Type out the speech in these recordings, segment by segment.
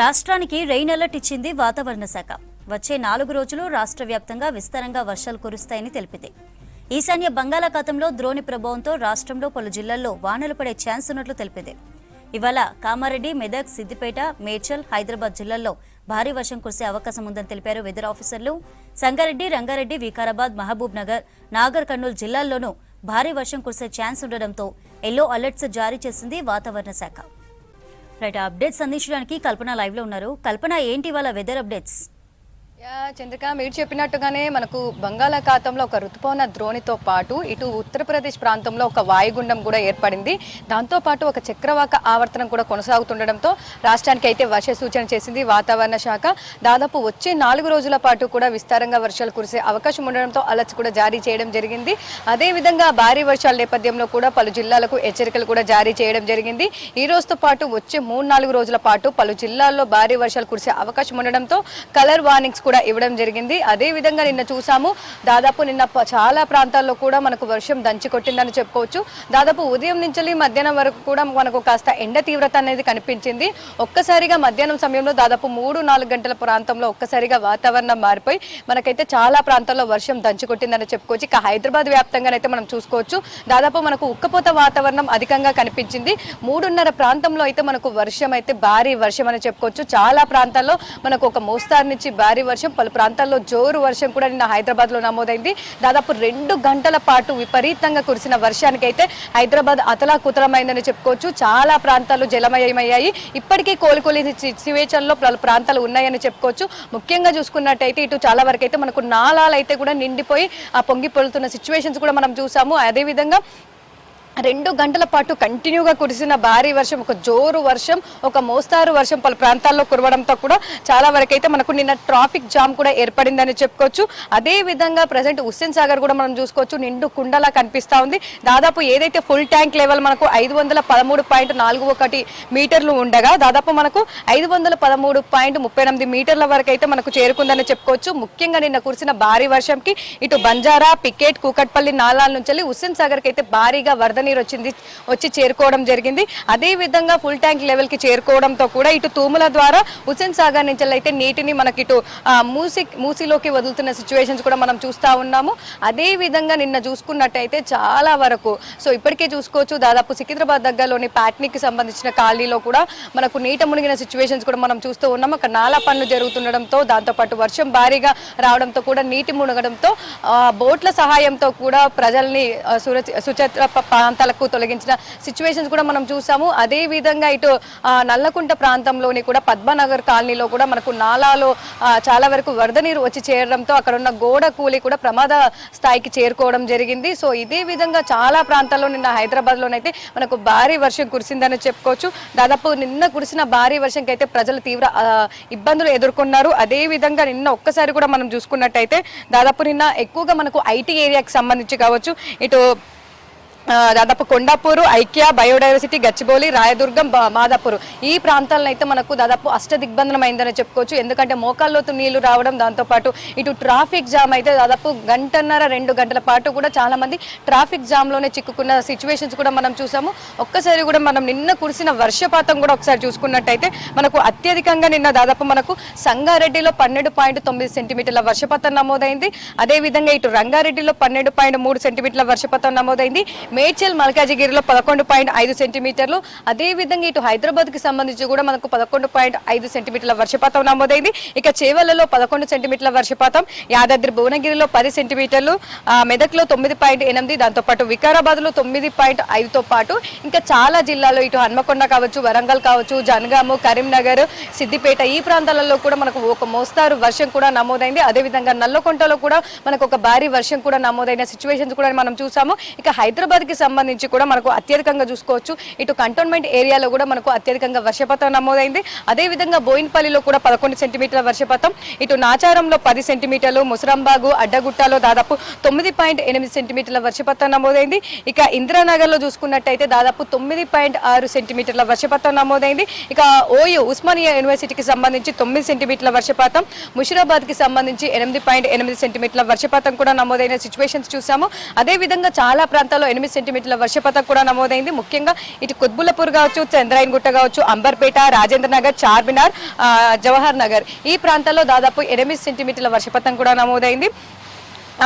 రాష్ట్రానికి rain alert ఇచ్చింది వాతావరణ శాఖ. వచ్చే నాలుగు రోజులు రాష్ట్ర వ్యాప్తంగా విస్తారంగా వర్షాలు కురుస్తాయని తెలిపింది. ఈశాన్య బంగాళాఖాతంలో ద్రోణి ప్రభావంతో రాష్ట్రంలో పలు జిల్లాల్లో వానలు పడే ఛాన్స్ ఉన్నట్లు తెలిపింది. ఇవాళ కామారెడ్డి మెదక్ సిద్దిపేట మేడ్చల్ హైదరాబాద్ జిల్లాల్లో భారీ వర్షం కురిసే అవకాశం ఉందని తెలిపారు వెదర్ ఆఫీసర్లు. సంగారెడ్డి రంగారెడ్డి వికారాబాద్ మహబూబ్ నగర్ నాగర్ కర్నూలు జిల్లాల్లోనూ భారీ వర్షం కురిసే ఛాన్స్ ఉండడంతో ఎల్లో అలర్ట్స్ జారీ చేసింది వాతావరణ శాఖ. రైట్ అప్డేట్స్ అందించడానికి కల్పన లైవ్లో ఉన్నారు. కల్పన ఏంటి వాళ్ళ వెదర్ అప్డేట్స్ చంద్రిక మీరు చెప్పినట్టుగానే మనకు బంగాళాఖాతంలో ఒక రుతుపవన ద్రోణితో పాటు ఇటు ఉత్తరప్రదేశ్ ప్రాంతంలో ఒక వాయుగుండం కూడా ఏర్పడింది. దాంతో పాటు ఒక చక్రవాక ఆవర్తనం కూడా కొనసాగుతుండడంతో రాష్ట్రానికి అయితే వర్ష సూచన చేసింది వాతావరణ శాఖ. దాదాపు వచ్చే నాలుగు రోజుల పాటు కూడా విస్తారంగా వర్షాలు కురిసే అవకాశం ఉండడంతో అలర్ట్స్ కూడా జారీ చేయడం జరిగింది. అదేవిధంగా భారీ వర్షాల నేపథ్యంలో కూడా పలు జిల్లాలకు హెచ్చరికలు కూడా జారీ చేయడం జరిగింది. ఈ రోజుతో పాటు వచ్చే మూడు నాలుగు రోజుల పాటు పలు జిల్లాల్లో భారీ వర్షాలు కురిసే అవకాశం ఉండడంతో కలర్ వార్నింగ్స్ కూడా ఇవ్వడం జరిగింది. అదే విధంగా నిన్న చూసాము దాదాపు నిన్న చాలా ప్రాంతాల్లో కూడా మనకు వర్షం దంచి కొట్టిందని చెప్పుకోవచ్చు. దాదాపు ఉదయం నుంచి మధ్యాహ్నం వరకు కూడా మనకు కాస్త ఎండ తీవ్రత అనేది కనిపించింది. ఒక్కసారిగా మధ్యాహ్నం సమయంలో దాదాపు మూడు నాలుగు గంటల ప్రాంతంలో ఒక్కసారిగా వాతావరణం మారిపోయి మనకైతే చాలా ప్రాంతాల్లో వర్షం దంచి కొట్టిందని చెప్పుకోవచ్చు. ఇక హైదరాబాద్ వ్యాప్తంగానైతే మనం చూసుకోవచ్చు. దాదాపు మనకు ఉక్కపోత వాతావరణం అధికంగా కనిపించింది. మూడున్నర ప్రాంతంలో అయితే మనకు వర్షం అయితే భారీ వర్షం అని చెప్పుకోవచ్చు. చాలా ప్రాంతాల్లో మనకు ఒక మోస్తారు నుంచి భారీ వర్షం పలు ప్రాంతాల్లో జోరు వర్షం కూడా నిన్న హైదరాబాద్లో నమోదైంది. దాదాపు రెండు గంటల పాటు విపరీతంగా కురిసిన వర్షానికి అయితే హైదరాబాద్ అతలాకుతలమైందని చెప్పుకోవచ్చు. చాలా ప్రాంతాలు జలమయమయ్యాయి. ఇప్పటికీ కోలుకోలేని సిచ్యువేషన్లో పలు ప్రాంతాలు ఉన్నాయని చెప్పుకోవచ్చు. ముఖ్యంగా చూసుకున్నట్టయితే ఇటు చాలా వరకు అయితే మనకు నాలాలు అయితే కూడా నిండిపోయి ఆ పొంగి పొలుతున్న సిచ్యువేషన్స్ కూడా మనం చూసాము. అదేవిధంగా రెండు గంటల పాటు కంటిన్యూగా కురిసిన భారీ వర్షం ఒక జోరు వర్షం ఒక మోస్తారు వర్షం పలు ప్రాంతాల్లో కురవడంతో కూడా చాలా వరకు అయితే మనకు నిన్న ట్రాఫిక్ జామ్ కూడా ఏర్పడిందని చెప్పుకోవచ్చు. అదే విధంగా ప్రజెంట్ హుస్సేన్ సాగర్ కూడా మనం చూసుకోవచ్చు. నిండు కుండలా కనిపిస్తూ ఉంది. దాదాపు ఏదైతే ఫుల్ ట్యాంక్ లెవెల్ మనకు ఐదు వందల పదమూడు పాయింట్ నాలుగు ఒకటి మీటర్లు ఉండగా దాదాపు మనకు ఐదు వందల పదమూడు పాయింట్ ముప్పై ఎనిమిది మీటర్ల వరకు అయితే మనకు చేరుకుందని చెప్పుకోవచ్చు. ముఖ్యంగా నిన్న కురిసిన భారీ వర్షంకి ఇటు బంజారా పికెట్ కూకట్పల్లి నాలాల నుంచి హుస్సేన్ సాగర్కి అయితే భారీగా వరద నీరు వచ్చింది వచ్చి చేరుకోవడం జరిగింది. అదే విధంగా ఫుల్ ట్యాంక్ లెవెల్కి చేరుకోవడంతో కూడా ఇటు తూముల ద్వారా హుస్సేన్ సాగర్ నుంచి అయితే నీటిని మనకి ఇటు మూసి మూసిలోకి వదులుతున్న సిచ్యువేషన్స్ కూడా మనం చూస్తా ఉన్నాము. అదే విధంగా నిన్న చూసుకున్నట్టయితే చాలా వరకు సో ఇప్పటికే చూసుకోవచ్చు దాదాపు సికింద్రాబాద్ దగ్గరలోని ప్యాట్నిక్ సంబంధించిన కాలనీలో కూడా మనకు నీట మునిగిన సిచ్యువేషన్స్ కూడా మనం చూస్తూ ఉన్నాం అక్కడ నాలా పనులు జరుగుతుండడంతో దాంతోపాటు వర్షం భారీగా రావడంతో కూడా నీటి మునగడంతో బోట్ల సహాయంతో కూడా ప్రజల్ని సురచి సుచిత్ర సుచత్ర ప్రాంతాలకు తొలగించిన సిచ్యువేషన్స్ కూడా మనం చూసాము. అదే విధంగా ఇటు నల్లకుంట ప్రాంతంలోని కూడా పద్మనగర్ కాలనీలో కూడా మనకు నాలాలో చాలా వరకు వరద నీరు వచ్చి చేరడంతో అక్కడ ఉన్న గోడ కూలి కూడా ప్రమాద స్థాయికి చేరుకోవడం జరిగింది. సో ఇదే విధంగా చాలా ప్రాంతాల్లో నిన్న హైదరాబాద్లోనైతే మనకు భారీ వర్షం కురిసిందని చెప్పుకోవచ్చు. దాదాపు నిన్న కురిసిన భారీ వర్షంకి అయితే ప్రజలు తీవ్ర ఇబ్బందులు ఎదుర్కొన్నారు. అదే విధంగా నిన్న ఒక్కసారి కూడా మనం చూసుకున్నట్టయితే దాదాపు నిన్న ఎక్కువగా మనకు ఐటీ ఏరియాకి సంబంధించి కావచ్చు ఇటు దాదాపు కొండాపూరు ఐక్య బయోడైవర్సిటీ గచ్చిబౌలి రాయదుర్గం మాదాపూర్. ఈ ప్రాంతాలను అయితే మనకు దాదాపు అష్ట చెప్పుకోవచ్చు. ఎందుకంటే మోకాల్లోతు నీళ్ళు రావడం దాంతోపాటు ఇటు ట్రాఫిక్ జామ్ అయితే దాదాపు గంటన్నర రెండు గంటల పాటు కూడా చాలా మంది ట్రాఫిక్ జామ్లోనే చిక్కుకున్న సిచ్యువేషన్స్ కూడా మనం చూసాము. ఒక్కసారి కూడా మనం నిన్న కురిసిన వర్షపాతం కూడా ఒకసారి చూసుకున్నట్టయితే మనకు అత్యధికంగా నిన్న దాదాపు మనకు సంగారెడ్డిలో పన్నెండు పాయింట్ తొమ్మిది సెంటీమీటర్ల వర్షపాతం నమోదైంది. అదేవిధంగా ఇటు రంగారెడ్డిలో పన్నెండు పాయింట్ మూడు సెంటీమీటర్ల వర్షపాతం నమోదైంది. మేడ్చల్ మల్కాజిగిరిలో పదకొండు పాయింట్ ఐదు సెంటీమీటర్లు. అదేవిధంగా ఇటు హైదరాబాద్కి సంబంధించి కూడా మనకు పదకొండు పాయింట్ ఐదు సెంటీమీటర్ల వర్షపాతం నమోదైంది. ఇక చేవలలో పదకొండు సెంటీమీటర్ల వర్షపాతం యాదాద్రి భువనగిరిలో పది సెంటీమీటర్లు మెదక్లో తొమ్మిది పాయింట్ ఎనిమిది దాంతోపాటు వికారాబాద్లో తొమ్మిది పాయింట్ ఐదుతో పాటు ఇంకా చాలా జిల్లాలో ఇటు హన్మకొండ కావచ్చు వరంగల్ కావచ్చు జనగాము కరీంనగర్ సిద్దిపేట ఈ ప్రాంతాలలో కూడా మనకు ఒక మోస్తారు వర్షం కూడా నమోదైంది. అదేవిధంగా నల్లకొంటలో కూడా మనకు ఒక భారీ వర్షం కూడా నమోదైన సిచ్యువేషన్స్ కూడా మనం చూసాము. ఇక హైదరాబాద్ కి సంబంధించి కూడా మనకు అత్యధికంగా చూసుకోవచ్చు. ఇటు కంటోన్మెంట్ ఏరియాలో కూడా మనకు అత్యధికంగా వర్షపాతం నమోదైంది. అదేవిధంగా బోయిన్పల్లిలో కూడా పదకొండు సెంటీమీటర్ల వర్షపాతం. ఇటు నాచారంలో పది సెంటీమీటర్లు ముసరంబాగు అడ్డగుట్టలో దాదాపు తొమ్మిది పాయింట్ ఎనిమిది సెంటీమీటర్ల వర్షపాతం నమోదైంది. ఇక ఇందిరానగర్లో చూసుకున్నట్టయితే దాదాపు తొమ్మిది పాయింట్ ఆరు సెంటీమీటర్ల వర్షపాతం నమోదైంది. ఇక ఓయూ ఉస్మానియా యూనివర్సిటీకి సంబంధించి తొమ్మిది సెంటీమీటర్ల వర్షపాతం. ముషిరాబాద్కి సంబంధించి ఎనిమిది పాయింట్ ఎనిమిది సెంటీమీటర్ల వర్షపాతం కూడా నమోదైన సిచ్యువేషన్స్ చూసాము. అదేవిధంగా చాలా ప్రాంతాల్లో ఎనిమిది సెంటీమీటర్ల వర్షపాతం కూడా నమోదైంది. ముఖ్యంగా ఇటు కుత్బుల్లపూర్ కావచ్చు చంద్రాయన్ గుట్ట కావచ్చు అంబర్పేట రాజేంద్ర నగర్ చార్మినార్ జవహర్ నగర్. ఈ ప్రాంతాల్లో దాదాపు ఎనిమిది సెంటీమీటర్ల వర్షపాతం కూడా నమోదైంది.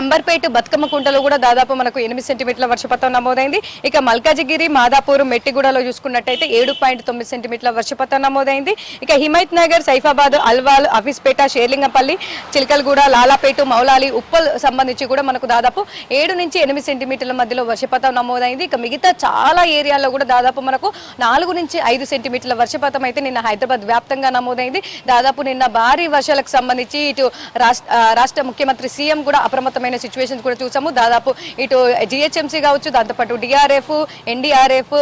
అంబర్పేట బతుకమ్మ కుంటలో కూడా దాదాపు మనకు ఎనిమిది సెంటీమీటర్ల వర్షపాతం నమోదైంది. ఇక మల్కాజిగిరి మాదాపూర్ మెట్టిగూడలో చూసుకున్నట్టయితే ఏడు పాయింట్ తొమ్మిది సెంటీమీటర్ల వర్షపాతం నమోదైంది. ఇక హిమైత్ నగర్ సైఫాబాద్ అల్వాల్ అఫీస్పేట షేర్లింగపల్లి చిలకలగూడ లాలాపేట మౌలాలి ఉప్పల్ సంబంధించి కూడా మనకు దాదాపు ఏడు నుంచి ఎనిమిది సెంటీమీటర్ల మధ్యలో వర్షపాతం నమోదైంది. ఇక మిగతా చాలా ఏరియాల్లో కూడా దాదాపు మనకు నాలుగు నుంచి ఐదు సెంటీమీటర్ల వర్షపాతం అయితే నిన్న హైదరాబాద్ వ్యాప్తంగా నమోదైంది. దాదాపు నిన్న భారీ వర్షాలకు సంబంధించి ఇటు రాష్ట్ర రాష్ట్ర ముఖ్యమంత్రి సీఎం కూడా అప్రమత్తమైన సిచ్యువేషన్స్ కూడా చూసాము. దాదాపు ఇటు జిహెచ్ఎంసీ కావచ్చు దాంతోపాటు డిఆర్ఎఫ్ ఎన్డీఆర్ఎఫ్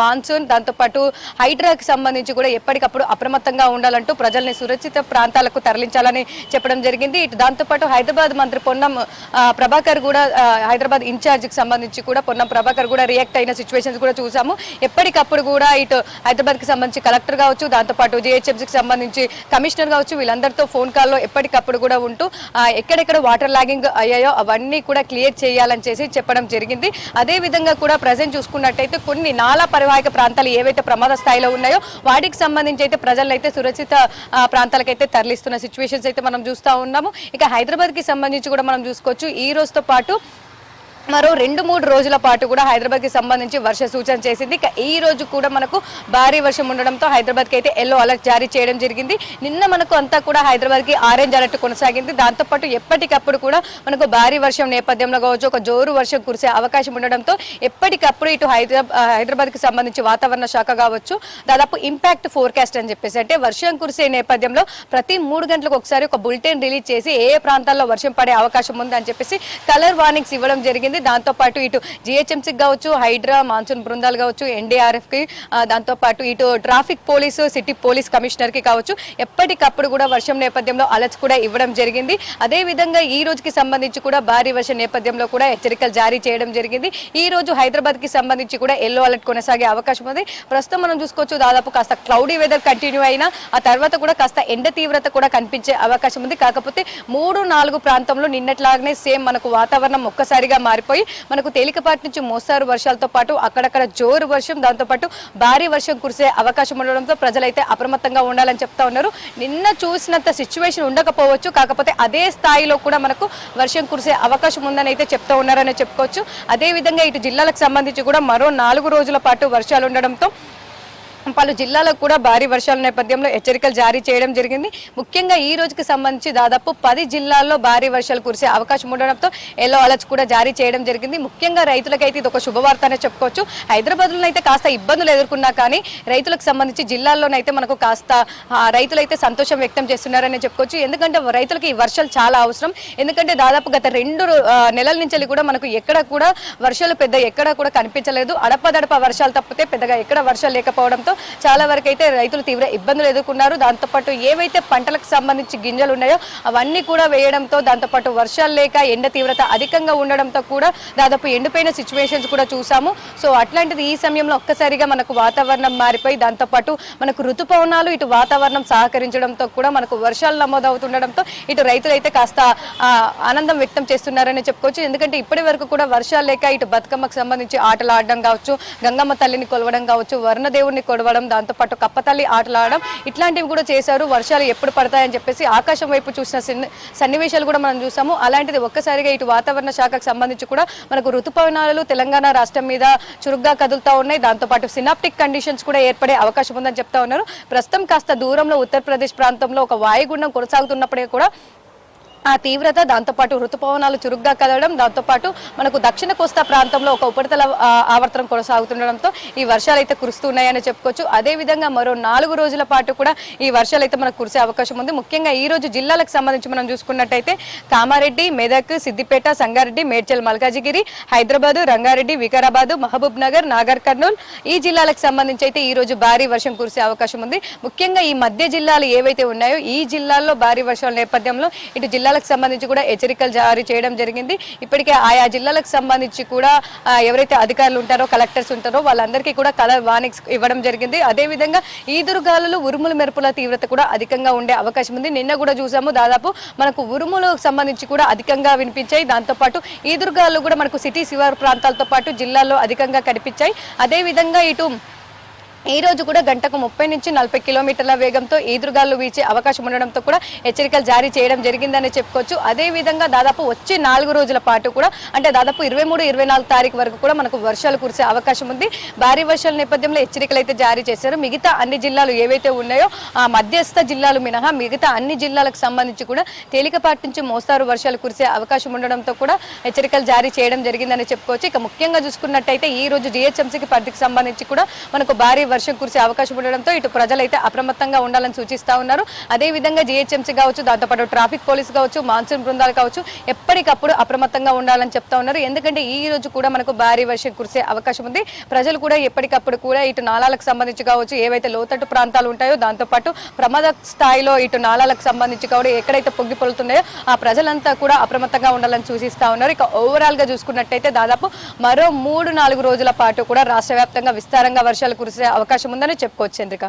మాన్సూన్ దాంతోపాటు హైడ్రాకి సంబంధించి కూడా ఎప్పటికప్పుడు అప్రమత్తంగా ఉండాలంటూ ప్రజల్ని సురక్షిత ప్రాంతాలకు తరలించాలని చెప్పడం జరిగింది. ఇటు దాంతోపాటు హైదరాబాద్ మంత్రి పొన్నం ప్రభాకర్ కూడా హైదరాబాద్ ఇన్ఛార్జ్కి సంబంధించి కూడా పొన్నం ప్రభాకర్ కూడా రియాక్ట్ అయిన సిచ్యువేషన్స్ కూడా చూసాము. ఎప్పటికప్పుడు కూడా ఇటు హైదరాబాద్కి సంబంధించి కలెక్టర్ కావచ్చు దాంతోపాటు జిహెచ్ఎంసీకి సంబంధించి కమిషనర్ కావచ్చు వీళ్ళందరితో ఫోన్ కాల్లో ఎప్పటికప్పుడు కూడా ఉంటూ ఎక్కడెక్కడ వాటర్ లాగింగ్ ఉన్నాయో అవన్నీ కూడా క్లియర్ చేయాలని చేసి చెప్పడం జరిగింది. అదే విధంగా కూడా ప్రజెంట్ చూసుకున్నట్టయితే కొన్ని నాలా పరివాహక ప్రాంతాలు ఏవైతే ప్రమాద స్థాయిలో ఉన్నాయో వాటికి సంబంధించి అయితే ప్రజలను అయితే సురక్షిత ప్రాంతాలకైతే తరలిస్తున్న సిచ్యువేషన్స్ అయితే మనం చూస్తూ ఉన్నాము. ఇక హైదరాబాద్కి సంబంధించి కూడా మనం చూసుకోవచ్చు. ఈ రోజుతో పాటు మరో రెండు మూడు రోజుల పాటు కూడా హైదరాబాద్కి సంబంధించి వర్ష సూచన చేసింది. ఇక ఈ రోజు కూడా మనకు భారీ వర్షం ఉండడంతో హైదరాబాద్కి అయితే ఎల్లో అలర్ట్ జారీ చేయడం జరిగింది. నిన్న మనకు అంతా కూడా హైదరాబాద్కి ఆరెంజ్ అలర్ట్ కొనసాగింది. దాంతోపాటు ఎప్పటికప్పుడు కూడా మనకు భారీ వర్షం నేపథ్యంలో కావచ్చు ఒక జోరు వర్షం కురిసే అవకాశం ఉండడంతో ఎప్పటికప్పుడు ఇటు హైదరాబాద్ హైదరాబాద్కి సంబంధించి వాతావరణ శాఖ కావచ్చు దాదాపు ఇంపాక్ట్ ఫోర్కాస్ట్ అని చెప్పేసి అంటే వర్షం కురిసే నేపథ్యంలో ప్రతి మూడు గంటలకు ఒకసారి ఒక బులెటిన్ రిలీజ్ చేసి ఏ ఏ ప్రాంతాల్లో వర్షం పడే అవకాశం ఉంది అని చెప్పేసి కలర్ వార్నింగ్స్ ఇవ్వడం జరిగింది. దాంతో పాటు ఇటు జిహెచ్ఎంసీకి కావచ్చు హైడ్రా మాన్సూన్ బృందాలు కావచ్చు ఎన్డీఆర్ఎఫ్కి దాంతో పాటు ఇటు ట్రాఫిక్ పోలీసు సిటీ పోలీస్ కమిషనర్కి కావచ్చు ఎప్పటికప్పుడు కూడా వర్షం నేపథ్యంలో అలర్ట్స్ కూడా ఇవ్వడం జరిగింది. అదే విధంగా ఈ రోజుకి సంబంధించి కూడా భారీ వర్షం నేపథ్యంలో కూడా హెచ్చరికలు జారీ చేయడం జరిగింది. ఈ రోజు హైదరాబాద్కి సంబంధించి కూడా ఎల్లో అలర్ట్ కొనసాగే అవకాశం ఉంది. ప్రస్తుతం మనం చూసుకోవచ్చు దాదాపు కాస్త క్లౌడీ వెదర్ కంటిన్యూ అయినా ఆ తర్వాత కూడా కాస్త ఎండ తీవ్రత కూడా కనిపించే అవకాశం ఉంది. కాకపోతే మూడు నాలుగు ప్రాంతంలో నిన్నట్లాగానే సేమ్ మనకు వాతావరణం ఒక్కసారిగా మారి మారిపోయి మనకు తేలికపాటి నుంచి మోస్తారు వర్షాలతో పాటు అక్కడక్కడ జోరు వర్షం దాంతోపాటు భారీ వర్షం కురిసే అవకాశం ఉండడంతో ప్రజలైతే అప్రమత్తంగా ఉండాలని చెప్తా ఉన్నారు. నిన్న చూసినంత సిచ్యువేషన్ ఉండకపోవచ్చు కాకపోతే అదే స్థాయిలో కూడా మనకు వర్షం కురిసే అవకాశం ఉందని అయితే చెప్తా ఉన్నారని చెప్పుకోవచ్చు. అదే విధంగా ఇటు జిల్లాలకు సంబంధించి కూడా మరో నాలుగు రోజుల పాటు వర్షాలు ఉండడంతో పలు జిల్లాలకు కూడా భారీ వర్షాల నేపథ్యంలో హెచ్చరికలు జారీ చేయడం జరిగింది. ముఖ్యంగా ఈ రోజుకి సంబంధించి దాదాపు పది జిల్లాల్లో భారీ వర్షాలు కురిసే అవకాశం ఉండడంతో ఎల్లో అలర్ట్స్ కూడా జారీ చేయడం జరిగింది. ముఖ్యంగా రైతులకైతే ఇది ఒక శుభవార్త అనే చెప్పుకోవచ్చు. హైదరాబాద్లో అయితే కాస్త ఇబ్బందులు ఎదుర్కొన్నా కానీ రైతులకు సంబంధించి జిల్లాల్లోనైతే మనకు కాస్త రైతులైతే సంతోషం వ్యక్తం చేస్తున్నారని చెప్పుకోవచ్చు. ఎందుకంటే రైతులకి ఈ వర్షాలు చాలా అవసరం. ఎందుకంటే దాదాపు గత రెండు నెలల నుంచి కూడా మనకు ఎక్కడ కూడా వర్షాలు పెద్ద ఎక్కడ కూడా కనిపించలేదు. అడపదడప వర్షాలు తప్పితే పెద్దగా ఎక్కడ వర్షాలు లేకపోవడంతో చాలా వరకు అయితే రైతులు తీవ్ర ఇబ్బందులు ఎదుర్కొన్నారు. దాంతోపాటు ఏవైతే పంటలకు సంబంధించి గింజలు ఉన్నాయో అవన్నీ కూడా వేయడంతో దాంతోపాటు వర్షాలు లేక ఎండ తీవ్రత అధికంగా ఉండడంతో కూడా దాదాపు ఎండిపోయిన సిచ్యువేషన్స్ కూడా చూసాము. సో అట్లాంటిది ఈ సమయంలో ఒక్కసారిగా మనకు వాతావరణం మారిపోయి దాంతోపాటు మనకు ఋతుపవనాలు ఇటు వాతావరణం సహకరించడంతో కూడా మనకు వర్షాలు నమోదవుతుండడంతో ఇటు రైతులు అయితే కాస్త ఆ, ఆనందం వ్యక్తం చేస్తున్నారని చెప్పుకోవచ్చు. ఎందుకంటే ఇప్పటి వరకు కూడా వర్షాలు లేక ఇటు బతుకమ్మకు సంబంధించి ఆటలు ఆడడం కావచ్చు గంగమ్మ తల్లిని కొలవడం కావచ్చు వర్ణదేవుడిని నడవడం దాంతోపాటు కప్పతల్లి ఆటలు ఆడడం ఇట్లాంటివి కూడా చేశారు. వర్షాలు ఎప్పుడు పడతాయని చెప్పేసి ఆకాశం వైపు చూసిన సన్ని- సన్నివేశాలు కూడా మనం చూసాము. అలాంటిది ఒక్కసారిగా ఇటు వాతావరణ శాఖకు సంబంధించి కూడా మనకు ఋతుపవనాలు తెలంగాణ రాష్ట్రం మీద చురుగ్గా కదులుతూ ఉన్నాయి. దాంతోపాటు సినాప్టిక్ కండిషన్స్ కూడా ఏర్పడే అవకాశం ఉందని చెప్తా ఉన్నారు. ప్రస్తుతం కాస్త దూరంలో ఉత్తరప్రదేశ్ ప్రాంతంలో ఒక వాయుగుండం కొనసాగుతున్నప్పుడే కూడా ఆ తీవ్రత దాంతోపాటు ఋతుపవనాలు చురుగ్గా కదలడం దాంతోపాటు మనకు దక్షిణ కోస్తా ప్రాంతంలో ఒక ఉపరితల ఆవర్తనం కొనసాగుతుండడంతో ఈ వర్షాలు అయితే కురుస్తున్నాయని చెప్పుకోవచ్చు. అదే విధంగా మరో నాలుగు రోజుల పాటు కూడా ఈ వర్షాలు అయితే మనకు కురిసే అవకాశం ఉంది. ముఖ్యంగా ఈ రోజు జిల్లాలకు సంబంధించి మనం చూసుకున్నట్టయితే కామారెడ్డి మెదక్ సిద్దిపేట సంగారెడ్డి మేడ్చల్ మల్కాజిగిరి హైదరాబాద్ రంగారెడ్డి వికారాబాద్ మహబూబ్ నగర్ నాగర్ కర్నూల్ ఈ జిల్లాలకు సంబంధించి అయితే ఈ రోజు భారీ వర్షం కురిసే అవకాశం ఉంది. ముఖ్యంగా ఈ మధ్య జిల్లాలు ఏవైతే ఉన్నాయో ఈ జిల్లాల్లో భారీ వర్షాల నేపథ్యంలో ఇటు జిల్లా జిల్లాలకు సంబంధించి కూడా హెచ్చరికలు జారీ చేయడం జరిగింది. ఇప్పటికే ఆయా జిల్లాలకు సంబంధించి కూడా ఎవరైతే అధికారులు ఉంటారో కలెక్టర్స్ ఉంటారో వాళ్ళందరికీ కూడా కలర్ వార్నింగ్స్ ఇవ్వడం జరిగింది. అదేవిధంగా ఈదురుగాలులు ఉరుముల మెరుపుల తీవ్రత కూడా అధికంగా ఉండే అవకాశం ఉంది. నిన్న కూడా చూసాము దాదాపు మనకు ఉరుములకు సంబంధించి కూడా అధికంగా వినిపించాయి. దాంతోపాటు ఈదురుగాలు కూడా మనకు సిటీ శివారు ప్రాంతాలతో పాటు జిల్లాల్లో అధికంగా కనిపించాయి. అదేవిధంగా ఇటు ఈ రోజు కూడా గంటకు ముప్పై నుంచి నలభై కిలోమీటర్ల వేగంతో ఈదురుగాలు వీచే అవకాశం ఉండడంతో కూడా హెచ్చరికలు జారీ చేయడం జరిగిందని చెప్పుకోవచ్చు. అదే విధంగా దాదాపు వచ్చే నాలుగు రోజుల పాటు కూడా అంటే దాదాపు ఇరవై మూడు ఇరవై నాలుగు తారీఖు వరకు కూడా మనకు వర్షాలు కురిసే అవకాశం ఉంది. భారీ వర్షాల నేపథ్యంలో హెచ్చరికలు అయితే జారీ చేశారు. మిగతా అన్ని జిల్లాలు ఏవైతే ఉన్నాయో ఆ మధ్యస్థ జిల్లాలు మినహా మిగతా అన్ని జిల్లాలకు సంబంధించి కూడా తేలికపాటి నుంచి మోస్తారు వర్షాలు కురిసే అవకాశం ఉండడంతో కూడా హెచ్చరికలు జారీ చేయడం జరిగిందని చెప్పుకోవచ్చు. ఇక ముఖ్యంగా చూసుకున్నట్టయితే ఈ రోజు జిహెచ్ఎంసీకి పరిధికి సంబంధించి కూడా మనకు భారీ వర్షం కురిసే అవకాశం ఉండడంతో ఇటు ప్రజలైతే అప్రమత్తంగా ఉండాలని సూచిస్తా ఉన్నారు. అదే విధంగా జిహెచ్ఎంసీ కావచ్చు దాంతోపాటు ట్రాఫిక్ పోలీస్ కావచ్చు మాన్సూన్ బృందాలు కావచ్చు ఎప్పటికప్పుడు అప్రమత్తంగా ఉండాలని చెప్తా ఉన్నారు. ఎందుకంటే ఈ రోజు కూడా మనకు భారీ వర్షం కురిసే అవకాశం ఉంది. ప్రజలు కూడా ఎప్పటికప్పుడు కూడా ఇటు నాలాలకు సంబంధించి కావచ్చు ఏవైతే లోతట్టు ప్రాంతాలు ఉంటాయో దాంతోపాటు ప్రమాద స్థాయిలో ఇటు నాలాలకు సంబంధించి కూడా ఎక్కడైతే పొంగి పొలుతున్నాయో ఆ ప్రజలంతా కూడా అప్రమత్తంగా ఉండాలని సూచిస్తా ఉన్నారు. ఇక ఓవరాల్గా చూసుకున్నట్టయితే దాదాపు మరో మూడు నాలుగు రోజుల పాటు కూడా రాష్ట్ర వ్యాప్తంగా విస్తారంగా వర్షాలు కురిసే అవకాశం ఉందని చెప్పుకోవచ్చు చంద్రిక.